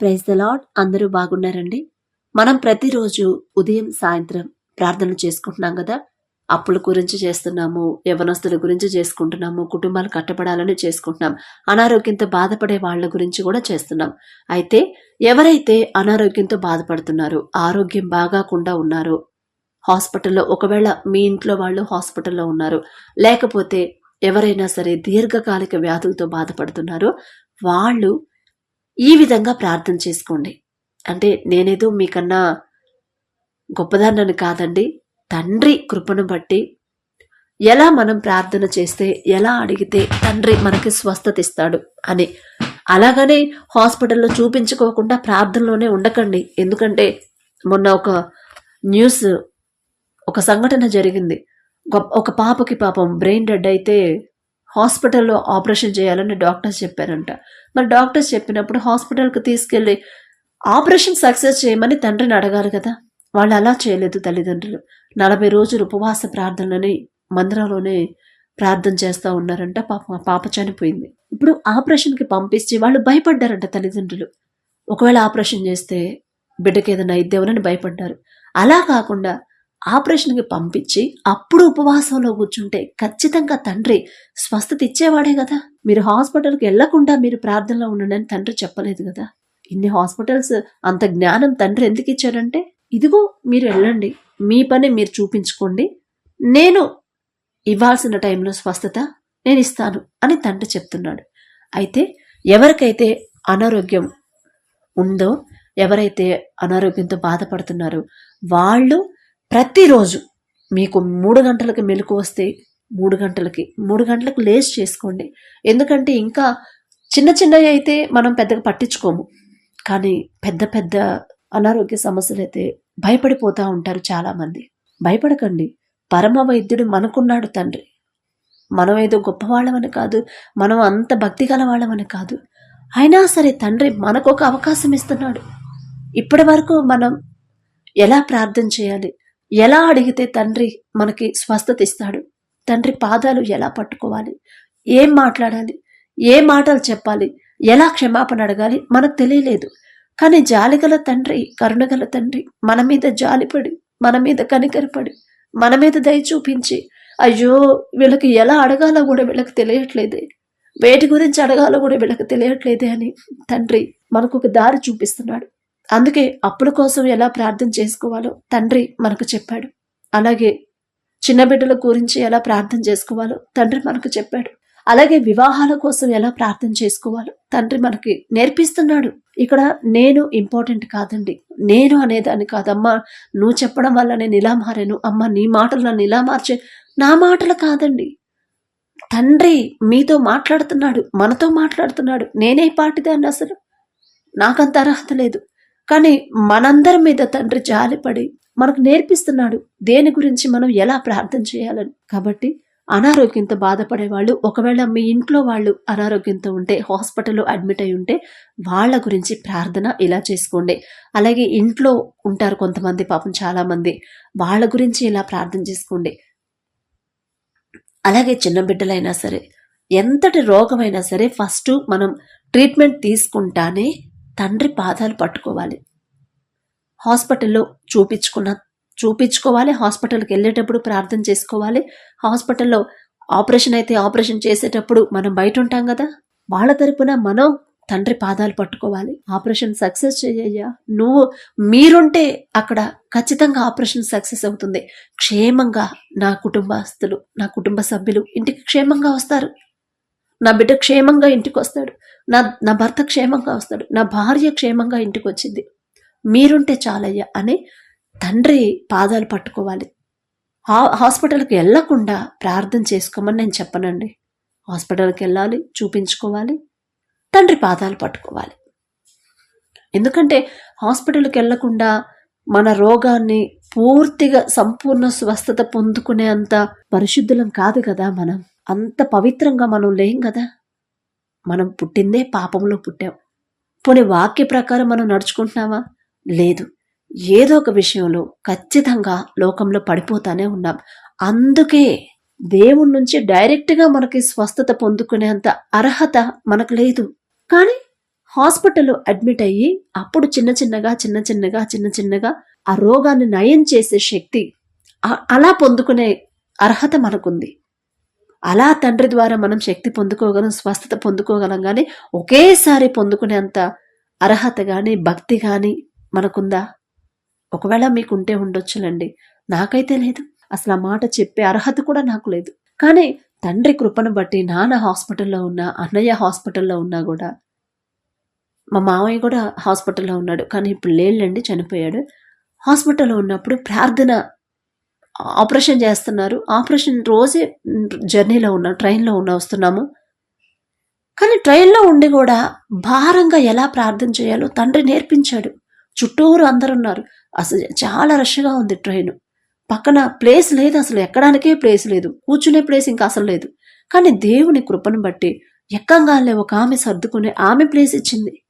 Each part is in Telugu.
ప్రైజ్ ద లాడ్ అందరూ బాగున్నారండి? మనం ప్రతిరోజు ఉదయం సాయంత్రం ప్రార్థన చేసుకుంటున్నాం కదా? అప్పుల గురించి చేస్తున్నాము యవనస్తుల గురించి చేసుకుంటున్నాము కుటుంబాలు కట్టబడాలని చేసుకుంటున్నాం అనారోగ్యంతో బాధపడే వాళ్ళ గురించి కూడా చేస్తున్నాం. అయితే ఎవరైతే అనారోగ్యంతో బాధపడుతున్నారో ఆరోగ్యం బాగాకుండా ఉన్నారో హాస్పిటల్లో ఒకవేళ మీ ఇంట్లో వాళ్ళు హాస్పిటల్లో ఉన్నారు లేకపోతే ఎవరైనా సరే దీర్ఘకాలిక వ్యాధులతో బాధపడుతున్నారో వాళ్ళు ఈ విధంగా ప్రార్థన చేసుకోండి. అంటే నేనేదో మీకన్నా గొప్పదాన్నని కాదండి. తండ్రి కృపను బట్టి ఎలా మనం ప్రార్థన చేస్తే ఎలా అడిగితే తండ్రి మనకి స్వస్థత ఇస్తాడు అని. అలాగనే హాస్పిటల్లో చూపించుకోకుండా ప్రార్థనలోనే ఉండకండి. ఎందుకంటే మొన్న ఒక న్యూస్ ఒక సంఘటన జరిగింది. ఒక- ఒక పాపకి పాపం బ్రెయిన్ డెడ్ అయితే హాస్పిటల్లో ఆపరేషన్ చేయాలని డాక్టర్స్ చెప్పారంట. మరి డాక్టర్స్ చెప్పినప్పుడు హాస్పిటల్కి తీసుకెళ్ళి ఆపరేషన్ సక్సెస్ చేయమని తండ్రిని అడగాలి కదా. వాళ్ళు అలా చేయలేదు తల్లిదండ్రులు. నలభై రోజులు ఉపవాస ప్రార్థనలని మందిరంలోనే ప్రార్థన చేస్తూ ఉన్నారంట. పాప పాప చనిపోయింది. ఇప్పుడు ఆపరేషన్కి పంపించి వాళ్ళు భయపడ్డారంట తల్లిదండ్రులు. ఒకవేళ ఆపరేషన్ చేస్తే బిడ్డకి ఏదైనా ఇద్దేమని భయపడ్డారు. అలా కాకుండా ఆపరేషన్కి పంపించి అప్పుడు ఉపవాసంలో కూర్చుంటే ఖచ్చితంగా తండ్రి స్వస్థత ఇచ్చేవాడే కదా. మీరు హాస్పిటల్కి వెళ్ళకుండా మీరు ప్రార్థనలో ఉండండి తండ్రి చెప్పలేదు కదా. ఇన్ని హాస్పిటల్స్ అంత జ్ఞానం తండ్రి ఎందుకు ఇచ్చాడంటే ఇదిగో మీరు వెళ్ళండి మీ పని మీరు చూపించుకోండి నేను ఇవ్వాల్సిన టైంలో స్వస్థత నేను ఇస్తాను అని తండ్రి చెప్తున్నాడు. అయితే ఎవరికైతే అనారోగ్యం ఉందో ఎవరైతే అనారోగ్యంతో బాధపడుతున్నారో వాళ్ళు ప్రతిరోజు మీకు మూడు గంటలకు మెలకు వస్తే మూడు గంటలకి మూడు గంటలకు లేస్ చేసుకోండి. ఎందుకంటే ఇంకా చిన్న చిన్నవి అయితే మనం పెద్దగా పట్టించుకోము. కానీ పెద్ద పెద్ద అనారోగ్య సమస్యలు అయితే భయపడిపోతూ ఉంటారు చాలామంది. భయపడకండి. పరమ వైద్యుడు మనకున్నాడు తండ్రి. మనం ఏదో గొప్పవాళ్ళమని కాదు మనం అంత భక్తి గలవాళ్ళమని కాదు. అయినా సరే తండ్రి మనకు ఒక అవకాశం ఇస్తున్నాడు. ఇప్పటి వరకు మనం ఎలా ప్రార్థన చేయాలి? ఎలా అడిగితే తండ్రి మనకి స్వస్థత ఇస్తాడు? తండ్రి పాదాలు ఎలా పట్టుకోవాలి? ఏం మాట్లాడాలి? ఏ మాటలు చెప్పాలి? ఎలా క్షమాపణ అడగాలి? మనకు తెలియలేదు. కానీ జాలిగల తండ్రి కరుణగల తండ్రి మన మీద జాలిపడి మన మీద కనికరపడి మన మీద దయ చూపించి అయ్యో వీళ్ళకి ఎలా అడగాలో కూడా వీళ్ళకి తెలియట్లేదే. వేటి గురించి అడగాలో కూడా వీళ్ళకి తెలియట్లేదే అని తండ్రి మనకు ఒక దారి చూపిస్తున్నాడు. అందుకే అప్పుల కోసం ఎలా ప్రార్థన చేసుకోవాలో తండ్రి మనకు చెప్పాడు. అలాగే చిన్న బిడ్డల గురించి ఎలా ప్రార్థన చేసుకోవాలో తండ్రి మనకు చెప్పాడు. అలాగే వివాహాల కోసం ఎలా ప్రార్థన చేసుకోవాలో తండ్రి మనకి నేర్పిస్తున్నాడు. ఇక్కడ నేను ఇంపార్టెంట్ కాదండి. నేను అనేదాన్ని కాదమ్మా. నువ్వు చెప్పడం వల్ల నేను ఇలా మారాను. అమ్మ నీ మాటలు నన్ను ఇలా మార్చే నా మాటలు కాదండి. తండ్రి మీతో మాట్లాడుతున్నాడు మనతో మాట్లాడుతున్నాడు. నేనే పాటిదాన్ని అసలు. నాకంత అర్హత లేదు. కానీ మనందరి మీద తండ్రి జాలిపడి మనకు నేర్పిస్తున్నాడు దేని గురించి మనం ఎలా ప్రార్థన చేయాలని. కాబట్టి అనారోగ్యంతో బాధపడే వాళ్ళు ఒకవేళ మీ ఇంట్లో వాళ్ళు అనారోగ్యంతో ఉంటే హాస్పిటల్లో అడ్మిట్ అయి ఉంటే వాళ్ళ గురించి ప్రార్థన ఇలా చేసుకోండి. అలాగే ఇంట్లో ఉంటారు కొంతమంది పాపం చాలామంది వాళ్ళ గురించి ఇలా ప్రార్థన చేసుకోండి. అలాగే చిన్న బిడ్డలైనా సరే ఎంతటి రోగమైనా సరే ఫస్ట్ మనం ట్రీట్మెంట్ తీసుకుంటానే తండ్రి పాదాలు పట్టుకోవాలి. హాస్పిటల్లో చూపించుకున్న చూపించుకోవాలి. హాస్పిటల్కి వెళ్ళేటప్పుడు ప్రార్థన చేసుకోవాలి. హాస్పిటల్లో ఆపరేషన్ అయితే ఆపరేషన్ చేసేటప్పుడు మనం బయట ఉంటాం కదా. వాళ్ళ తరపున మనం తండ్రి పాదాలు పట్టుకోవాలి. ఆపరేషన్ సక్సెస్ చేయ్యా నువ్వు మీరుంటే అక్కడ ఖచ్చితంగా ఆపరేషన్ సక్సెస్ అవుతుంది. క్షేమంగా నా కుటుంబస్తులు నా కుటుంబ సభ్యులు ఇంటికి క్షేమంగా వస్తారు. నా బిడ్డ క్షేమంగా ఇంటికి వస్తాడు నా నా భర్త క్షేమంగా వస్తాడు. నా భార్య క్షేమంగా ఇంటికి వచ్చింది మీరుంటే చాలయ్యా అని తండ్రి పాదాలు పట్టుకోవాలి. హా- హాస్పిటల్కి వెళ్ళకుండా ప్రార్థన చేసుకోమని నేను చెప్పనండి. హాస్పిటల్కి వెళ్ళాలి చూపించుకోవాలి తండ్రి పాదాలు పట్టుకోవాలి. ఎందుకంటే హాస్పిటల్కి వెళ్ళకుండా మన రోగాన్ని పూర్తిగా సంపూర్ణ స్వస్థత పొందుకునే అంత పరిశుద్ధులం కాదు కదా మనం. అంత పవిత్రంగా మనం లేం కదా? మనం పుట్టిందే పాపంలో పుట్టాం. పోనీ వాక్య ప్రకారం మనం నడుచుకుంటున్నామా? లేదు. ఏదో ఒక విషయంలో ఖచ్చితంగా లోకంలో పడిపోతానే ఉన్నాం. అందుకే దేవుడి నుంచి డైరెక్ట్గా మనకి స్వస్థత పొందుకునేంత అర్హత మనకు లేదు. కానీ హాస్పిటల్లో అడ్మిట్ అయ్యి అప్పుడు చిన్న చిన్నగా చిన్న చిన్నగా చిన్న చిన్నగా ఆ రోగాన్ని నయం చేసే శక్తి అలా పొందుకునే అర్హత మనకుంది. అలా తండ్రి ద్వారా మనం శక్తి పొందుకోగలం స్వస్థత పొందుకోగలం కానీ ఒకేసారి పొందుకునేంత అర్హత కానీ భక్తి కానీ మనకుందా? ఒకవేళ మీకు ఉంటే ఉండొచ్చులండి. నాకైతే లేదు. అసలు ఆ మాట చెప్పే అర్హత కూడా నాకు లేదు. కానీ తండ్రి కృపను బట్టి నాన్న హాస్పిటల్లో ఉన్నా అన్నయ్య హాస్పిటల్లో ఉన్నా కూడా మా మామయ్య కూడా హాస్పిటల్లో ఉన్నాడు. కానీ ఇప్పుడు లేళ్ళండి చనిపోయాడు. హాస్పిటల్లో ఉన్నప్పుడు ప్రార్థన ఆపరేషన్ చేస్తున్నారు. ఆపరేషన్ రోజే జర్నీలో ఉన్నాం ట్రైన్లో ఉన్న వస్తున్నాము. కానీ ట్రైన్లో ఉండి కూడా భారంగా ఎలా ప్రార్థన చేయాలో తండ్రి నేర్పించాడు. చుట్టూరు అందరు ఉన్నారు అసలు చాలా రష్గా ఉంది ట్రైన్. పక్కన ప్లేస్ లేదు అసలు ఎక్కడానికే ప్లేస్ లేదు. కూర్చునే ప్లేస్ ఇంకా అసలు లేదు. కానీ దేవుని కృపను బట్టి ఎక్కంగానే ఒక ఆమె సర్దుకునే ఆమె ప్లేస్ ఇచ్చింది.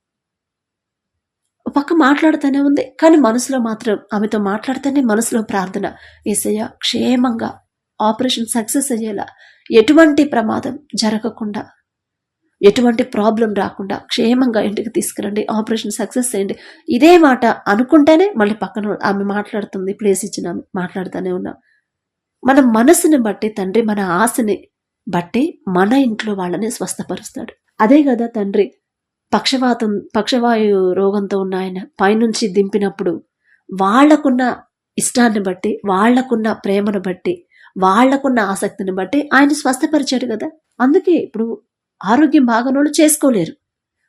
ఒక పక్క మాట్లాడుతూనే ఉంది. కానీ మనసులో మాత్రం ఆమెతో మాట్లాడితేనే మనసులో ప్రార్థన. ఏసయ్య క్షేమంగా ఆపరేషన్ సక్సెస్ అయ్యేలా ఎటువంటి ప్రమాదం జరగకుండా ఎటువంటి ప్రాబ్లం రాకుండా క్షేమంగా ఇంటికి తీసుకురండి. ఆపరేషన్ సక్సెస్ అయ్యండి ఇదే మాట అనుకుంటేనే మళ్ళీ పక్కన ఆమె మాట్లాడుతుంది. ప్లేస్ ఇచ్చిన ఆమె మాట్లాడుతూనే ఉన్నాం. మన మనసుని బట్టి తండ్రి మన ఆశని బట్టి మన ఇంట్లో వాళ్ళని స్వస్థపరుస్తాడు. అదే కదా తండ్రి పక్షవాతం పక్షవాయు రోగంతో ఉన్న ఆయన పైనుంచి దింపినప్పుడు వాళ్ళకున్న ఇష్టాన్ని బట్టి వాళ్ళకున్న ప్రేమను బట్టి వాళ్ళకున్న ఆసక్తిని బట్టి ఆయన స్వస్థపరిచాడు కదా. అందుకే ఇప్పుడు ఆరోగ్యం బాగనోళ్ళు చేసుకోలేరు.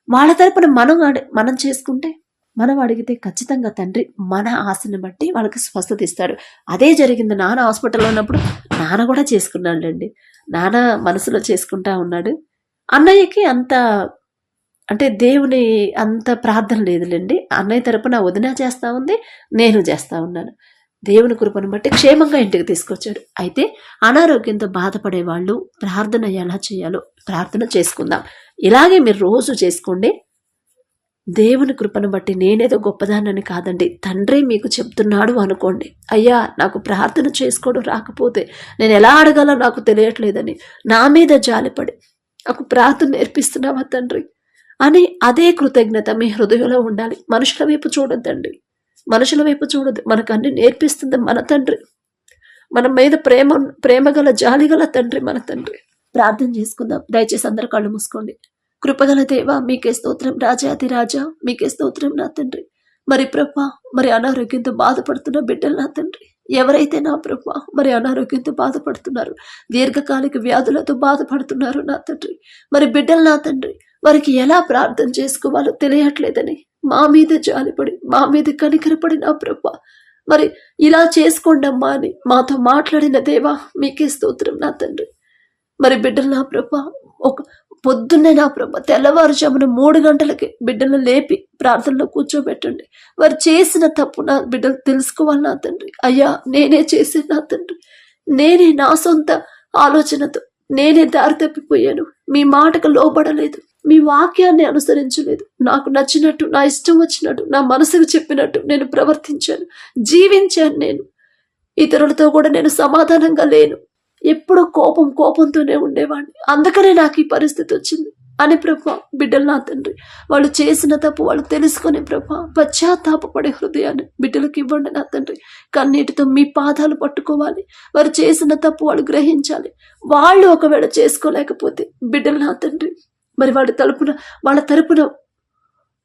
వాళ్ళ తరపున మనం అడి- మనం చేసుకుంటే మనం అడిగితే ఖచ్చితంగా తండ్రి మన ఆశని బట్టి వాళ్ళకి స్వస్థత ఇస్తాడు అదే జరిగింది నాన్న హాస్పిటల్లో ఉన్నప్పుడు నాన్న కూడా చేసుకున్నాడులేండి. నాన్న మనసులో చేసుకుంటా ఉన్నాడు. అన్నయ్యకి అంత అంటే దేవుని అంత ప్రార్థన లేదులేండి. అన్నయ్య తరపున వదిన చేస్తూ ఉంది నేను చేస్తూ ఉన్నాను. దేవుని కృపను బట్టి క్షేమంగా ఇంటికి తీసుకొచ్చాడు. అయితే అనారోగ్యంతో బాధపడే వాళ్ళు ప్రార్థన ఎలా చేయాలో ప్రార్థన చేసుకుందాం. ఇలాగే మీరు రోజు చేసుకోండి. దేవుని కృపను బట్టి నేనేదో గొప్పదానని కాదండి. తండ్రి మీకు చెప్తున్నాడు అనుకోండి. అయ్యా నాకు ప్రార్థన చేసుకోవడం రాకపోతే నేను ఎలా అడగాలో నాకు తెలియట్లేదని నా మీద జాలిపడి నాకు ప్రార్థన నేర్పిస్తున్నావా తండ్రి? అని అదే కృతజ్ఞత మీ హృదయంలో ఉండాలి. మనుషుల వైపు చూడొద్దండి. మనుషుల వైపు చూడదు మనకు అన్ని నేర్పిస్తుంది మన తండ్రి. మన మీద ప్రేమ ప్రేమ గల జాలి గల తండ్రి మన తండ్రి. ప్రార్థన చేసుకుందాం. దయచేసి అందరు కళ్ళు మూసుకోండి. కృపగల దేవా మీకే స్తోత్రం. రాజాది రాజా మీకే స్తోత్రం నా తండ్రి. మరి ప్రభా మరి అనారోగ్యంతో బాధపడుతున్న బిడ్డలు నా తండ్రి. ఎవరైతే నా ప్రభా మరి అనారోగ్యంతో బాధపడుతున్నారు దీర్ఘకాలిక వ్యాధులతో బాధపడుతున్నారు నా తండ్రి. మరి బిడ్డలు నా తండ్రి. వారికి ఎలా ప్రార్థన చేసుకోవాలో తెలియట్లేదని మా మీద జాలిపడి మా మీద కనికరపడి నా ప్రభ. మరి ఇలా చేసుకోండమ్మా అని మాతో మాట్లాడిన దేవా మీకే స్తోత్రం నా తండ్రి. మరి బిడ్డలు నా ప్రభా ఒక పొద్దున్నే నా ప్రభ తెల్లవారుజామున మూడు గంటలకి బిడ్డలను లేపి ప్రార్థనలో కూర్చోబెట్టండి. వారు చేసిన తప్పు నా బిడ్డలు తెలుసుకోవాలి నా తండ్రి. అయ్యా నేనే చేసిన నా తండ్రి. నేనే నా సొంత ఆలోచనతో నేనే దారి తప్పిపోయాను. మీ మాటకు లోబడలేదు. మీ వాక్యాన్ని అనుసరించలేదు. నాకు నచ్చినట్టు నా ఇష్టం వచ్చినట్టు నా మనసుకు చెప్పినట్టు నేను ప్రవర్తించాను. జీవించాను నేను. ఇతరులతో కూడా నేను సమాధానంగా లేను. ఎప్పుడు కోపం కోపంతోనే ఉండేవాడిని. అందుకనే నాకు ఈ పరిస్థితి వచ్చింది. అని ప్రభా బిడ్డలు నా తండ్రి వాళ్ళు చేసిన తప్పు వాళ్ళు తెలుసుకునే ప్రభా పశ్చాత్తాపడే హృదయాన్ని బిడ్డలకు ఇవ్వండి నా తండ్రి. కన్నీటితో మీ పాదాలు పట్టుకోవాలి. వారు చేసిన తప్పు వాళ్ళు గ్రహించాలి. వాళ్ళు ఒకవేళ చేసుకోలేకపోతే బిడ్డలు నా తండ్రి మరి వాడి తలుపున వాళ్ళ తరపున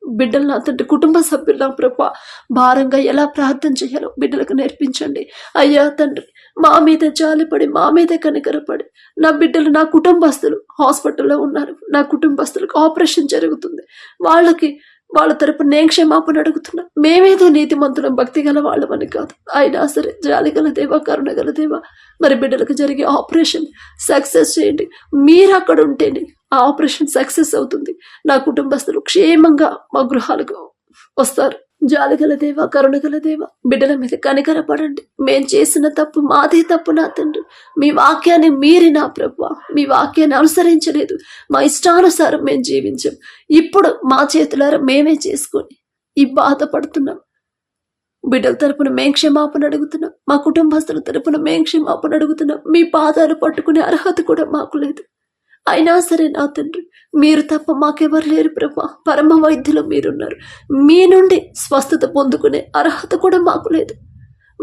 బిడ్డలు నా తండ్రి కుటుంబ సభ్యుల ప్రభా భారంగా ఎలా ప్రార్థన చేయాలో బిడ్డలకు నేర్పించండి. అయ్యా తండ్రి మా మీద జాలిపడి మా మీద కనికరపడి నా బిడ్డలు నా కుటుంబస్తులు హాస్పిటల్లో ఉన్నారు. నా కుటుంబస్తులకు ఆపరేషన్ జరుగుతుంది. వాళ్ళకి వాళ్ళ తరపు నేను క్షమాపణ అడుగుతున్నా. మేమేదో నీతిమంతులం భక్తి గల వాళ్ళమని కాదు. అయినా సరే జాలి గల దేవా కరుణ గల దేవా మరి బిడ్డలకు జరిగే ఆపరేషన్ సక్సెస్ చేయండి. మీరు అక్కడ ఉంటేనే ఆ ఆపరేషన్ సక్సెస్ అవుతుంది. నా కుటుంబస్తులు క్షేమంగా మా గృహాలకు వస్తారు. జాలిగల దేవ కరుణగల దేవ బిడ్డల మీద కనికరపడండి మేం చేసిన తప్పు మాదే తప్పు నా తండ్రి. మీ వాక్యాన్ని మీరి నా ప్రభు మీ వాక్యాన్ని అనుసరించలేదు. మా ఇష్టానుసారం మేము జీవించాం. ఇప్పుడు మా చేతులారా మేమే చేసుకొని ఈ బాధపడుతున్నాం. బిడ్డల తరపున మేం క్షమాపణ అడుగుతున్నాం. మా కుటుంబస్తుల తరపున మేం క్షమాపణ అడుగుతున్నాం. మీ పాదాలు పట్టుకునే అర్హత కూడా మాకు లేదు. అయినా సరే నా తండ్రి మీరు తప్ప మాకెవరు లేరు ప్రభా. పరమ వైద్యులు మీరున్నారు. మీ నుండి స్వస్థత పొందుకునే అర్హత కూడా మాకు లేదు.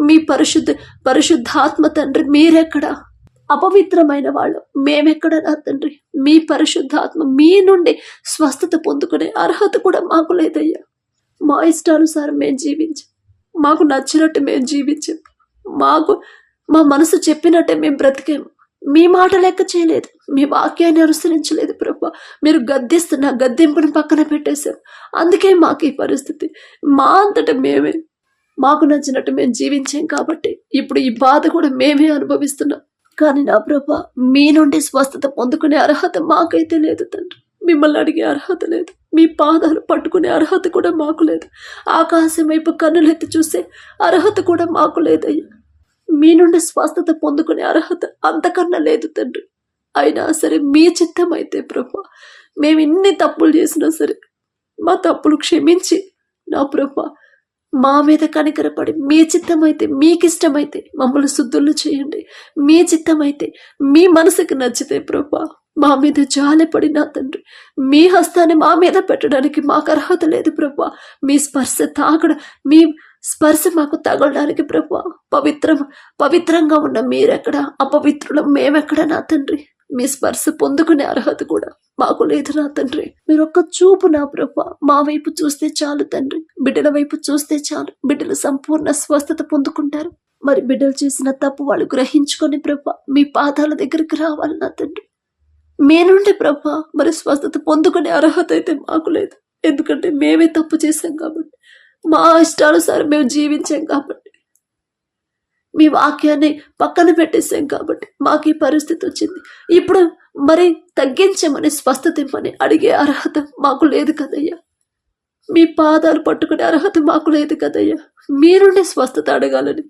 మీ పరిశుద్ధ పరిశుద్ధాత్మ తండ్రి మీరెక్కడ? అపవిత్రమైన వాళ్ళు మేమెక్కడ నా తండ్రి? మీ పరిశుద్ధాత్మ మీ నుండి స్వస్థత పొందుకునే అర్హత కూడా మాకు లేదయ్యా. మా ఇష్టానుసారం మేము జీవించాం. మాకు నచ్చినట్టు మేము జీవించాం. మాకు మా మనసు చెప్పినట్టే మేము బ్రతికేము మీ మాట లెక్క చేయలేదు. మీ వాక్యాన్ని అనుసరించలేదు ప్రభా. మీరు గద్దిస్తున్న గద్దెంపును పక్కన పెట్టేశారు. అందుకే మాకు ఈ పరిస్థితి. మా అంతటా మేమే మాకు నచ్చినట్టు మేము జీవించాం కాబట్టి ఇప్పుడు ఈ బాధ కూడా మేమే అనుభవిస్తున్నాం. కానీ నా ప్రభా మీ నుండి స్వస్థత పొందుకునే అర్హత మాకైతే లేదు తండ్రి. మిమ్మల్ని అడిగే అర్హత లేదు. మీ పాదాలు పట్టుకునే అర్హత కూడా మాకు లేదు. ఆకాశం వైపు కన్నులెత్తి చూసే అర్హత కూడా మాకు లేదయ్యా. మీ నుండి స్వస్థత పొందుకునే అర్హత అంతకన్నా లేదు తండ్రి. అయినా సరే మీ చిత్తం అయితే ప్రభు మేము ఇన్ని తప్పులు చేసినా సరే మా తప్పులు క్షమించి నా ప్రభు మా మీద కనికరపడి మీ చిత్తమైతే మీకిష్టమైతే మమ్మల్ని శుద్ధులు చేయండి. మీ చిత్తమైతే మీ మనసుకు నచ్చితే ప్రభా మా మీద జాలిపడి నా తండ్రి మీ హస్తాన్ని మా మీద పెట్టడానికి మాకు అర్హత లేదు ప్రభా మీ స్పర్శ తాకడం మీ స్పర్శ మాకు తగలడానికి ప్రభు పవిత్రం పవిత్రంగా ఉన్న మీరెక్కడ? అపవిత్రులం మేమెక్కడ నా తండ్రి? మీ స్పర్శ పొందుకునే అర్హత కూడా మాకు లేదు నా తండ్రి. మీరు ఒక్క చూపు నా ప్రభు మా వైపు చూస్తే చాలు తండ్రి. బిడ్డల వైపు చూస్తే చాలు. బిడ్డలు సంపూర్ణ స్వస్థత పొందుకుంటారు. మరి బిడ్డలు చేసిన తప్పు వాళ్ళు గ్రహించుకొని ప్రభు మీ పాదాల దగ్గరికి రావాలి నా తండ్రి. మీ నుండి ప్రభు మరి స్వస్థత పొందుకునే అర్హత అయితే మాకు లేదు. ఎందుకంటే మేమే తప్పు చేశాం కాబట్టి. మా ఇష్టానుసారం మేము జీవించాం కాబట్టి. మీ వాక్యాన్ని పక్కన పెట్టేసాం కాబట్టి మాకు ఈ పరిస్థితి వచ్చింది. ఇప్పుడు మరి తగ్గించమని స్వస్థత ఇమ్మని అడిగే అర్హత మాకు లేదు కదయ్యా. మీ పాదాలు పట్టుకునే అర్హత మాకు లేదు కదయ్యా. మీరుండే స్వస్థత అడగాలని.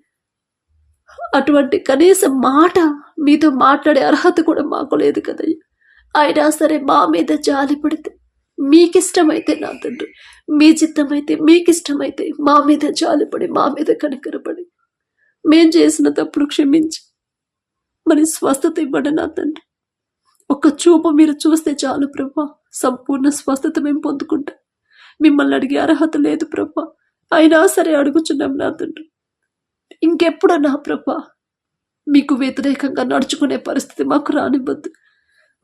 అటువంటి కనీసం మాట మీతో మాట్లాడే అర్హత కూడా మాకు లేదు కదయ్యా. అయినా సరే మా మీద జాలి పడితే మీకిష్టమైతే నా తండ్రి మీ చిత్తమైతే మీకిష్టమైతే మా మీద జాలిపడి మా మీద కనికరపడి. మేం చేసిన తప్పుడు క్షమించి మరి స్వస్థత ఇవ్వండి నా తండ్రి. ఒక్క చూపు మీరు చూస్తే చాలు ప్రభా. సంపూర్ణ స్వస్థత మేము పొందుకుంటాం. మిమ్మల్ని అడిగే అర్హత లేదు ప్రభా. అయినా సరే అడుగుచున్నాం నా తండ్రి. ఇంకెప్పుడన్నా ప్రభా మీకు వ్యతిరేకంగా నడుచుకునే పరిస్థితి మాకు రానివ్వద్దు.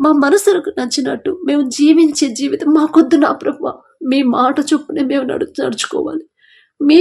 మా మనసులకు నచ్చినట్టు మేము జీవించే జీవితం మాకొద్దు నా ప్రభు. మీ మాట చొప్పునే మేము నడు నడుచుకోవాలి. మీ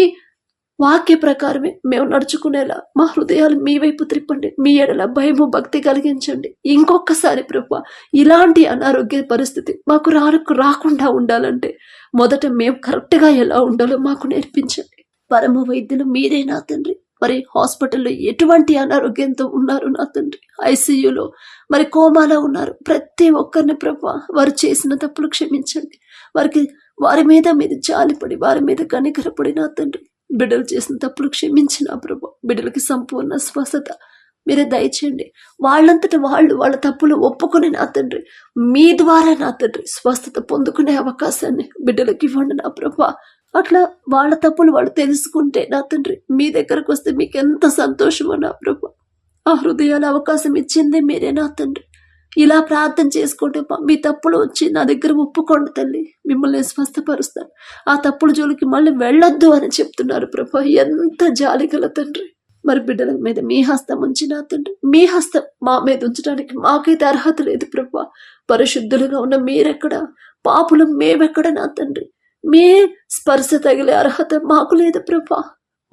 వాక్య ప్రకారమే మేము నడుచుకునేలా మా హృదయాలు మీ వైపు త్రిప్పండి. మీ ఎడల భయము భక్తి కలిగించండి. ఇంకొకసారి ప్రభు ఇలాంటి అనారోగ్య పరిస్థితి మాకు రాకు రాకుండా ఉండాలంటే మొదట మేము కరెక్ట్గా ఎలా ఉండాలో మాకు నేర్పించండి. పరమ వైద్యులు మీరే నా తండ్రి. మరి హాస్పిటల్లో ఎటువంటి అనారోగ్యంతో ఉన్నారు నా తండ్రి? ఐసీయూలో మరి కోమాలో ఉన్నారు. ప్రతి ఒక్కరిని ప్రభా వారు చేసిన తప్పులు క్షమించండి. వారికి వారి మీద మీద జాలిపడి వారి మీద కనికరపడి నా తండ్రి. బిడ్డలు చేసిన తప్పులు క్షమించిన ప్రభా బిడ్డలకి సంపూర్ణ స్వస్థత మీరే దయచేయండి. వాళ్ళంతట వాళ్ళు వాళ్ళ తప్పులు ఒప్పుకుని నా తండ్రి మీ ద్వారా నా తండ్రి స్వస్థత పొందుకునే అవకాశాన్ని బిడ్డలకి ఇవ్వండి నా ప్రభా. అట్లా వాళ్ళ తప్పులు వాళ్ళు తెలుసుకుంటే నా తండ్రి మీ దగ్గరకు వస్తే మీకు ఎంత సంతోషమో నా ప్రభు. ఆ హృదయాల అవకాశం ఇచ్చింది మీరే నా తండ్రి. ఇలా ప్రార్థన చేసుకుంటే మీ తప్పులు వచ్చి నా దగ్గర ఒప్పుకోండి తల్లి. మిమ్మల్ని స్వస్థపరుస్తాను. ఆ తప్పుల జోలికి మళ్ళీ వెళ్ళొద్దు అని చెప్తున్నారు ప్రభు. ఎంత జాలిగల తండ్రి. మరి బిడ్డల మీద మీ హస్తం ఉంచి నా తండ్రి. మీ హస్తం మా మీద ఉంచడానికి మాకైతే అర్హత లేదు ప్రభు. పరిశుద్ధులుగా ఉన్న మీరెక్కడ? పాపులం మేమెక్కడ నా తండ్రి? మీ స్పర్శ తగిలే అర్హత మాకు లేదు ప్రభా.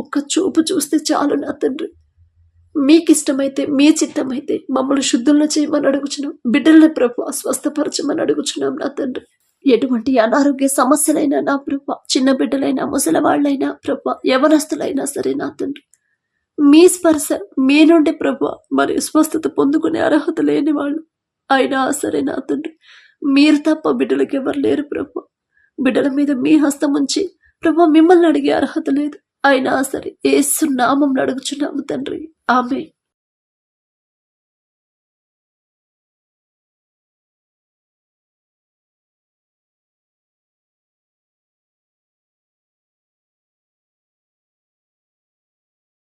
ఒక్క చూపు చూస్తే చాలు నా తండ్రి. మీకు ఇష్టమైతే మీ చిత్తమైతే మమ్మల్ని శుద్ధులను చేయమని అడుగుచున్నాం. బిడ్డల్ని ప్రభు స్వస్థపరచమని అడుగుచున్నాం నా తండ్రి. ఎటువంటి అనారోగ్య సమస్యలైనా నా ప్రభ చిన్న బిడ్డలైనా ముసలివాళ్ళైనా ప్రభ యవనస్తులైనా సరే నా తండ్రి. మీ స్పర్శ మీ నుండి ప్రభ మరి స్వస్థత పొందుకునే అర్హత లేని వాళ్ళు అయినా సరే నా తండ్రి. మీరు తప్ప బిడ్డలకు ఎవరు లేరు ప్రభు. బిడ్డల మీద మీ హస్తం ఉంచి ప్రభు మిమ్మల్ని అడిగే అర్హత లేదు. అయినా సరే ఏసు నామం అడుగుచున్నాము తండ్రి. ఆమె